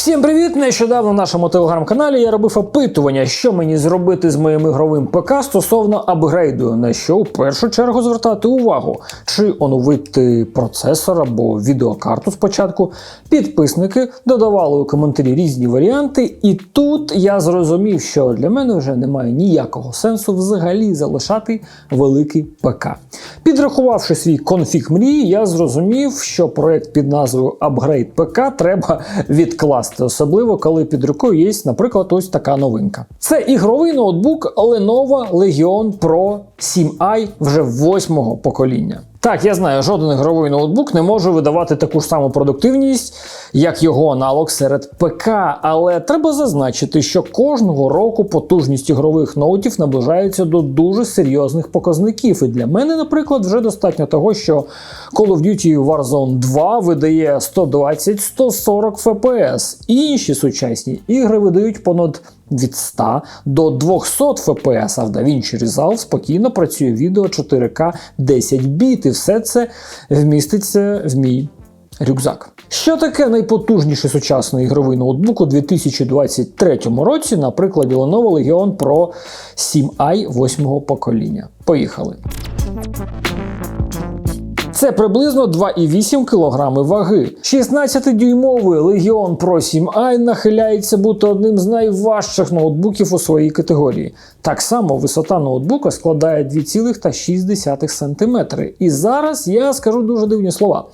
Всім привіт! Нещодавно в нашому телеграм-каналі я робив опитування, що мені зробити з моїм ігровим ПК стосовно апгрейду, на що в першу чергу звертати увагу, чи оновити процесор або відеокарту спочатку. Підписники додавали у коментарі різні варіанти, і тут я зрозумів, що для мене вже немає ніякого сенсу взагалі залишати великий ПК. Підрахувавши свій конфіг мрії, я зрозумів, що проект під назвою Upgrade ПК треба відкласти, особливо коли під рукою є, наприклад, ось така новинка. Це ігровий ноутбук Lenovo Legion Pro 7i вже восьмого покоління. Так, я знаю, жоден ігровий ноутбук не може видавати таку ж саму продуктивність, як його аналог серед ПК, але треба зазначити, що кожного року потужність ігрових ноутів наближається до дуже серйозних показників. І для мене, наприклад, вже достатньо того, що Call of Duty Warzone 2 видає 120-140 FPS. Інші сучасні ігри видають понад від 100 до 200 FPS, а в DaVinci Resolve спокійно працює відео 4К 10 біт, і все це вміститься в мій рюкзак. Що таке найпотужніший сучасний ігровий ноутбук у 2023 році на прикладі Lenovo Legion Pro 7i 8 покоління? Поїхали. Це приблизно 2,8 кг ваги. 16-дюймовий Legion Pro 7i нахиляється бути одним з найважчих ноутбуків у своїй категорії. Так само висота ноутбука складає 2,6 см. І зараз я скажу дуже дивні слова.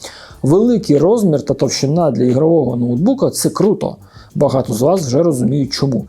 Великий розмір та товщина для ігрового ноутбука це круто. Багато з вас вже розуміють чому.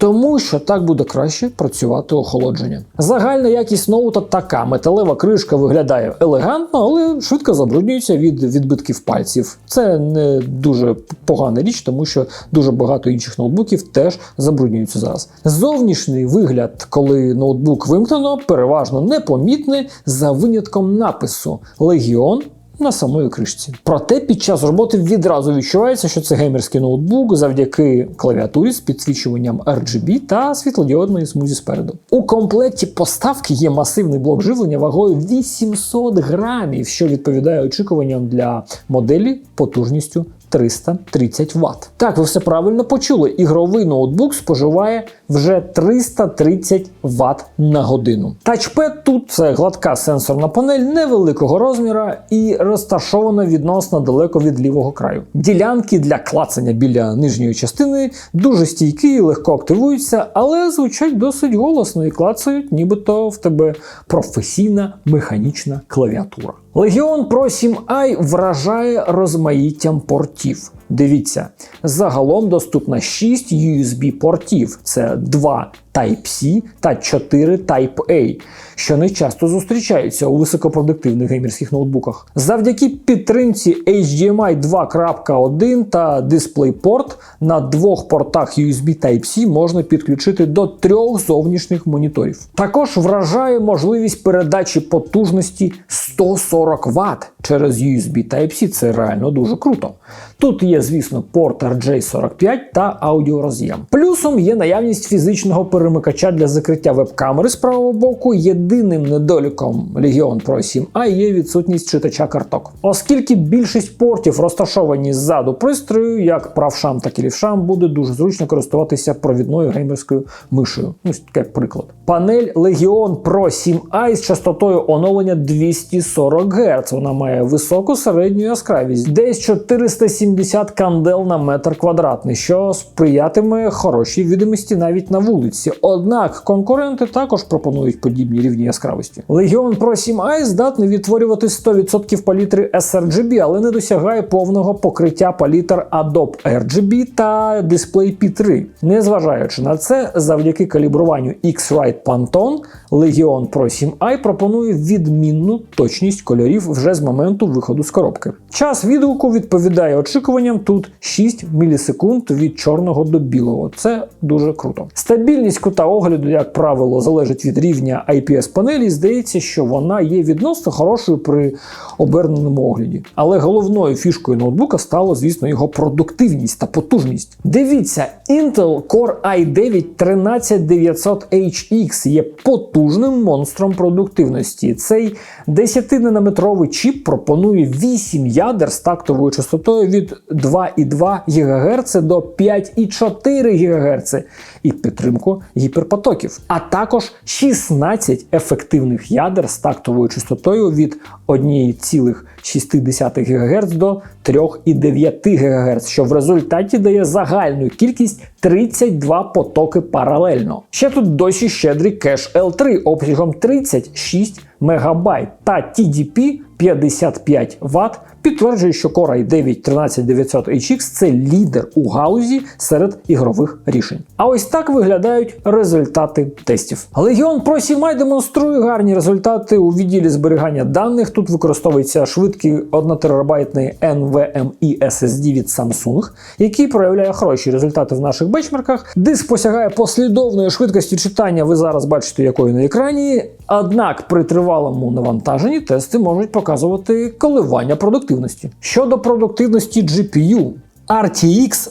Тому що так буде краще працювати охолодження. Загальна якість ноута така: металева кришка виглядає елегантно, але швидко забруднюється від відбитків пальців. Це не дуже погана річ, тому що дуже багато інших ноутбуків теж забруднюються зараз. Зовнішній вигляд, коли ноутбук вимкнено, переважно непомітний за винятком напису Легіон на самої кришці. Проте під час роботи відразу відчувається, що це геймерський ноутбук завдяки клавіатурі з підсвічуванням RGB та світлодіодної смузі спереду. У комплекті поставки є масивний блок живлення вагою 800 грамів, що відповідає очікуванням для моделі потужністю 330 Вт. Так, ви все правильно почули. Ігровий ноутбук споживає вже 330 Вт на годину. Тачпед тут це гладка сенсорна панель невеликого розміра і розташована відносно далеко від лівого краю. Ділянки для клацання біля нижньої частини дуже стійкі, легко активуються, але звучать досить голосно і клацають, нібито в тебе професійна механічна клавіатура. Legion Pro 7i вражає розмаїттям портів. Дивіться, загалом доступно 6 USB-портів: це 2 Type-C та 4 Type-A, що не часто зустрічаються у високопродуктивних геймерських ноутбуках. Завдяки підтримці HDMI 2.1 та DisplayPort на двох портах USB Type-C можна підключити до трьох зовнішніх моніторів. Також вражає можливість передачі потужності 140 Вт через USB Type-C. Це реально дуже круто. Тут є, звісно, порт RJ45 та аудіороз'єм. Плюсом є наявність фізичного перемикача для закриття веб-камери з правого боку. Єдиним недоліком Legion Pro 7i є відсутність читача карток. Оскільки більшість портів розташовані ззаду пристрою, як правшам, так і лівшам, буде дуже зручно користуватися провідною геймерською мишею. Ось таке приклад. Панель Legion Pro 7i з частотою оновлення 240 Гц. Вона має високу середню яскравість, десь 470 кандел на метр квадратний, що сприятиме хорошій відомості навіть на вулиці. Однак конкуренти також пропонують подібні рівні яскравості. Legion Pro 7i здатний відтворювати 100% палітри sRGB, але не досягає повного покриття палітр Adobe RGB та Display P3. Незважаючи на це, завдяки калібруванню X-Rite Pantone, Legion Pro 7i пропонує відмінну точність кольорів вже з моменту виходу з коробки. Час відгуку відповідає очікуванням тут 6 мілісекунд від чорного до білого. Це дуже круто. Стабільність кута огляду, як правило, залежить від рівня IPS панелі, здається, що вона є відносно хорошою при оберненому огляді. Але головною фішкою ноутбука стало, звісно, його продуктивність та потужність. Дивіться, Intel Core i9 13900HX є потужним монстром продуктивності. Цей 10-нанометровий чіп пропонує 8 ядер з тактовою частотою від 2,2 ГГц до 5,4 ГГц і підтримку гіперпотоків, а також 16 ефективних ядер з тактовою частотою від 1,6 ГГц до 3,9 ГГц, що в результаті дає загальну кількість 32 потоки паралельно. Ще тут досі щедрий кеш L3 обсягом 36 МБ та TDP 55 Вт підтверджує, що Core i9 13900HX це лідер у галузі серед ігрових рішень. А ось так виглядають результати тестів. Legion Pro 7 демонструє гарні результати у відділі зберігання даних. Тут використовується швидкий 1 терабайтний NVMe SSD від Samsung, який проявляє хороші результати в наших бенчмарках. Диск посягає послідовної швидкості читання. Ви зараз бачите, якою на екрані. Однак при тривалому навантаженні тести можуть показувати коливання продуктивності. Щодо продуктивності GPU, RTX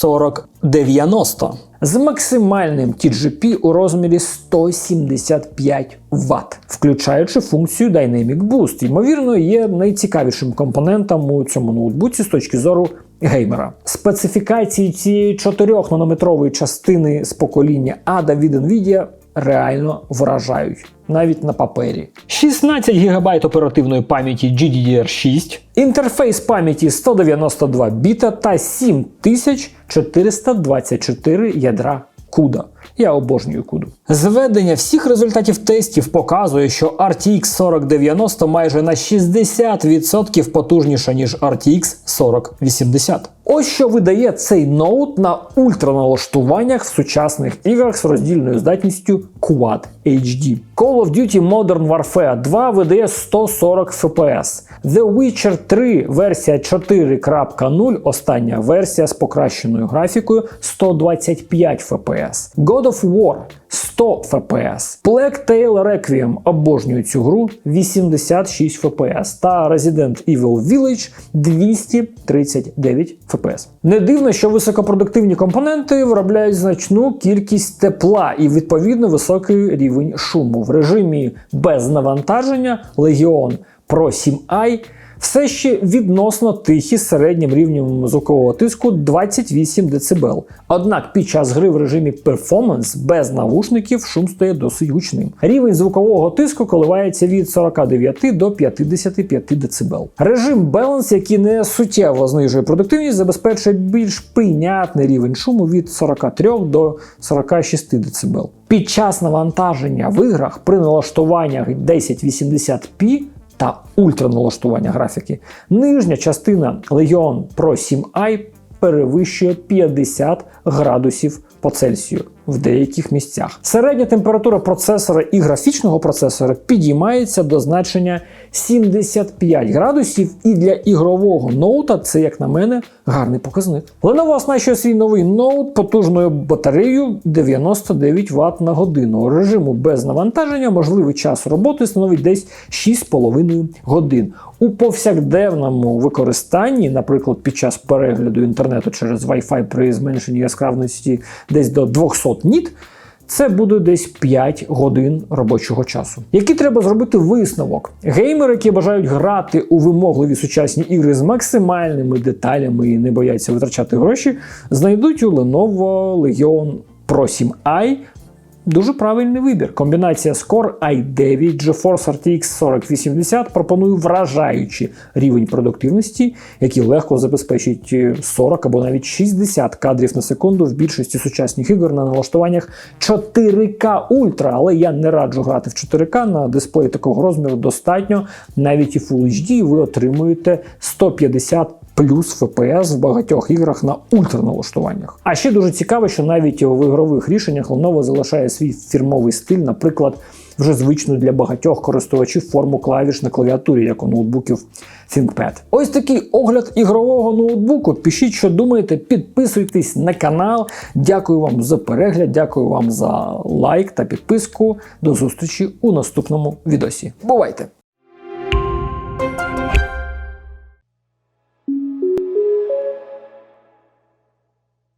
4090 з максимальним TGP у розмірі 175 Вт, включаючи функцію Dynamic Boost. Ймовірно, є найцікавішим компонентом у цьому ноутбуці з точки зору геймера. Специфікації цієї 4-нанометрової частини з покоління ADA від Nvidia реально вражають. Навіть на папері. 16 ГБ оперативної пам'яті GDDR6, інтерфейс пам'яті 192 біта та 7424 ядра CUDA. Я обожнюю CUDA. Зведення всіх результатів тестів показує, що RTX 4090 майже на 60% потужніша, ніж RTX 4080. Ось що видає цей ноут на ультраналаштуваннях в сучасних іграх з роздільною здатністю Quad HD. Call of Duty Modern Warfare 2 видає 140 FPS. The Witcher 3 версія 4.0, остання версія з покращеною графікою 125 FPS. God of War 100 FPS. Plague Tale Requiem обожнюю цю гру 86 FPS. Та Resident Evil Village 239 FPS. Не дивно, що високопродуктивні компоненти виробляють значну кількість тепла і відповідно високий рівень шуму. В режимі без навантаження Legion Pro 7i все ще відносно тихі з середнім рівнем звукового тиску 28 дБ. Однак під час гри в режимі перформанс без навушників шум стає досить гучним. Рівень звукового тиску коливається від 49 до 55 дБ. Режим Balance, який не суттєво знижує продуктивність, забезпечує більш прийнятний рівень шуму від 43 до 46 дБ. Під час навантаження в іграх при налаштуваннях 1080p та ультраналаштування графіки. Нижня частина Legion Pro 7i перевищує 50 градусів по Цельсію в деяких місцях. Середня температура процесора і графічного процесора підіймається до значення 75 градусів, і для ігрового ноута це, як на мене, гарний показник. Lenovo оснащує свій новий ноут потужною батареєю 99 Вт на годину. Режиму без навантаження можливий час роботи становить десь 6,5 годин. У повсякденному використанні, наприклад, під час перегляду інтернету через Wi-Fi при зменшенні яскравності десь до 200 ніт, це буде десь 5 годин робочого часу. Який треба зробити висновок? Геймери, які бажають грати у вимогливі сучасні ігри з максимальними деталями і не бояться витрачати гроші, знайдуть у Lenovo Legion Pro 7i Дуже правильний вибір. Комбінація Score i9 GeForce RTX 4080 пропонує вражаючий рівень продуктивності, який легко забезпечить 40 або навіть 60 кадрів на секунду в більшості сучасних ігор на налаштуваннях 4К Ultra, але я не раджу грати в 4К на дисплеї такого розміру достатньо, навіть і Full HD ви отримуєте 150 плюс FPS в багатьох іграх на ультраналаштуваннях. А ще дуже цікаво, що навіть в ігрових рішеннях Lenovo залишає свій фірмовий стиль, наприклад. вже звичну для багатьох користувачів форму клавіш на клавіатурі, як у ноутбуків ThinkPad. Ось такий огляд ігрового ноутбуку. Пишіть, що думаєте, підписуйтесь на канал. Дякую вам за перегляд, дякую вам за лайк та підписку. До зустрічі у наступному відосі. Бувайте!